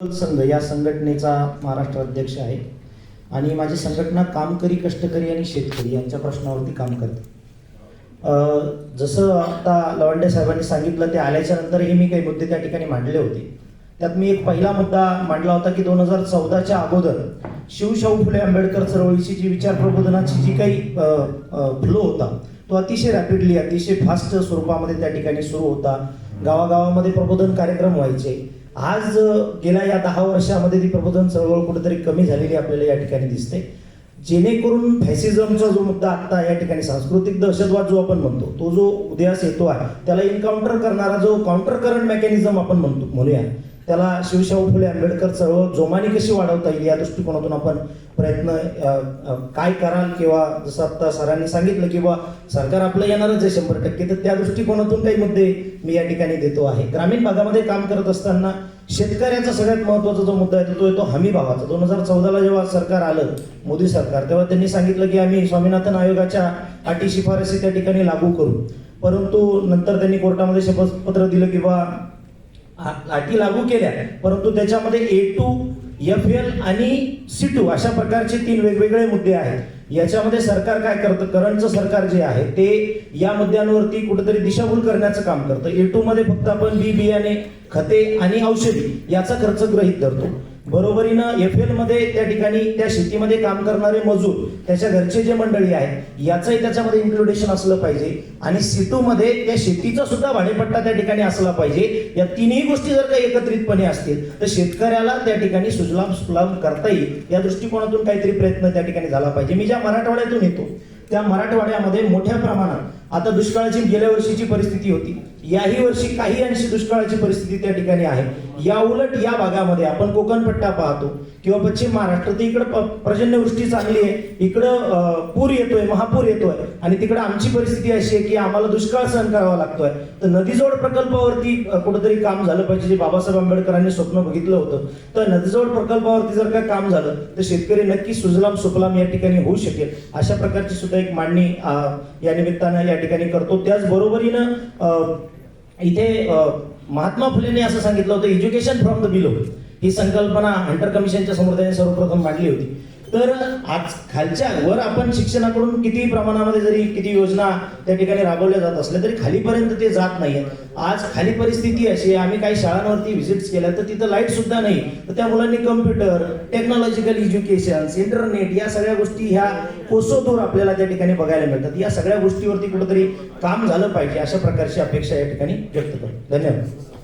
संघ या संघटनेचा महाराष्ट्र अध्यक्ष आहे. आणि माझी संघटना कामकरी कष्टकरी आणि शेतकरी यांच्या प्रश्नावरती काम करते. जसं आता लवंडे साहेबांनी सांगितलं ते आल्याच्या नंतरही मी काही मुद्दे त्या ठिकाणी मांडले होते. त्यात मी एक पहिला मुद्दा मांडला होता की दोन हजार चौदाच्या अगोदर शिवशाहू फुले आंबेडकर चळवळीची जी विचार प्रबोधनाची जी काही फ्लो होता तो अतिशय रॅपिडली अतिशय फास्ट स्वरूपामध्ये त्या ठिकाणी सुरू होता. गावागावामध्ये प्रबोधन कार्यक्रम व्हायचे. आज गेल्या या दहा वर्षामध्ये ती प्रबोधन चळवळ कुठेतरी कमी झालेली आपल्याला या ठिकाणी दिसते. जेणेकरून फॅसिझमचा जो मुद्दा आत्ता या ठिकाणी सांस्कृतिक दहशतवाद जो आपण म्हणतो तो जो उदयास येतो आहे त्याला इन्काउंटर करणारा जो काउंटर करंट मेकॅनिझम आपण म्हणतो म्हणूया. त्याला शिवशाहू फुले आंबेडकर चळवळ जोमाने कशी वाढवता येईल या दृष्टिकोनातून आपण प्रयत्न काय कराल किंवा जसं आता सरांनी सांगितलं किंवा सरकार आपलं येणारच आहे शंभर टक्के तर त्या दृष्टिकोनातून काही मुद्दे मी या ठिकाणी देतो आहे. ग्रामीण भागामध्ये काम करत असताना शेतकऱ्याचा सगळ्यात महत्त्वाचा जो मुद्दा येतो तो येतो हमी भावाचा. दोन हजार चौदाला जेव्हा सरकार आलं मोदी सरकार तेव्हा त्यांनी सांगितलं की आम्ही स्वामीनाथन आयोगाच्या अटी शिफारसी त्या ठिकाणी लागू करू. परंतु नंतर त्यांनी कोर्टामध्ये शपथपत्र दिलं किंवा आ- अटी लागू केल्या. परंतु त्याच्यामध्ये ए टू एफ एल आणि सी टू अशा प्रकारचे तीन वेगवेगळे मुद्दे आहेत. याच्यामध्ये सरकार काय करतं? करंटचं सरकार जे आहे ते या मुद्द्यांवरती कुठेतरी दिशाभूल करण्याचं काम करतं. ए टू मध्ये फक्त आपण बी बियाणे खते आणि औषधी याचा खर्च गृहीत धरतो. बरोबरीनं एफ एलमध्ये त्या ठिकाणी त्या शेतीमध्ये काम करणारे मजूर त्याच्या घरचे जे मंडळी आहेत याचंही त्याच्यामध्ये इन्क्लुडेशन असलं पाहिजे. आणि सी मध्ये त्या शेतीचा सुद्धा भाडेपट्टा त्या ठिकाणी असला पाहिजे. या तिन्ही गोष्टी जर काही एकत्रितपणे असतील तर शेतकऱ्याला त्या ठिकाणी सुजलाम सुलाम करता येईल. या दृष्टिकोनातून काहीतरी प्रयत्न त्या ठिकाणी झाला पाहिजे. मी ज्या मराठवाड्यातून येतो त्या मराठवाड्यामध्ये मोठ्या प्रमाणात आता दुष्काळाची गेल्या वर्षीची परिस्थिती होती. याही वर्षी काही अंशी दुष्काळाची परिस्थिती त्या ठिकाणी आहे. या उलट या भागामध्ये आपण कोकण पट्टा पाहतो किंवा पश्चिम महाराष्ट्र तर इकडं प- पर्जन्यवृष्टी चांगली आहे. इकडं पूर येतोय महापूर येतोय आणि तिकडं आमची परिस्थिती अशी आहे की आम्हाला दुष्काळ सहन करावा लागतोय. तर नदीजोड प्रकल्पावरती कुठंतरी काम झालं पाहिजे जे बाबासाहेब आंबेडकरांनी स्वप्न बघितलं होतं. तर नदीजोड प्रकल्पावरती जर का काम झालं तर शेतकरी नक्की सुजलाम सुफलाम या ठिकाणी होऊ शकेल. अशा प्रकारची सुद्धा एक मांडणी या निमित्तानं या ठिकाणी करतो. त्याचबरोबरीनं इथे महात्मा फुलेंनी असं सांगितलं होतं एज्युकेशन फ्रॉम द बिलो ही संकल्पना हंटर कमिशनच्या समोर सर्वप्रथम मांडली होती. तर आज खालच्या वर आपण शिक्षणाकडून किती प्रमाणामध्ये जरी किती योजना त्या ठिकाणी राबवल्या जात असल्या तरी खालीपर्यंत ते जात नाहीये. आज खाली परिस्थिती अशी आहे आम्ही काही शाळांवरती व्हिजिट्स केल्या तर तिथं लाइट सुद्धा नाही. तर त्या मुलांनी कम्प्युटर टेक्नॉलॉजिकल एज्युकेशन इंटरनेट या सगळ्या गोष्टी ह्या कोसोतोर आपल्याला त्या ठिकाणी बघायला मिळतात. या सगळ्या गोष्टीवरती कुठेतरी काम झालं पाहिजे अशा प्रकारची अपेक्षा या ठिकाणी व्यक्त करतो. धन्यवाद.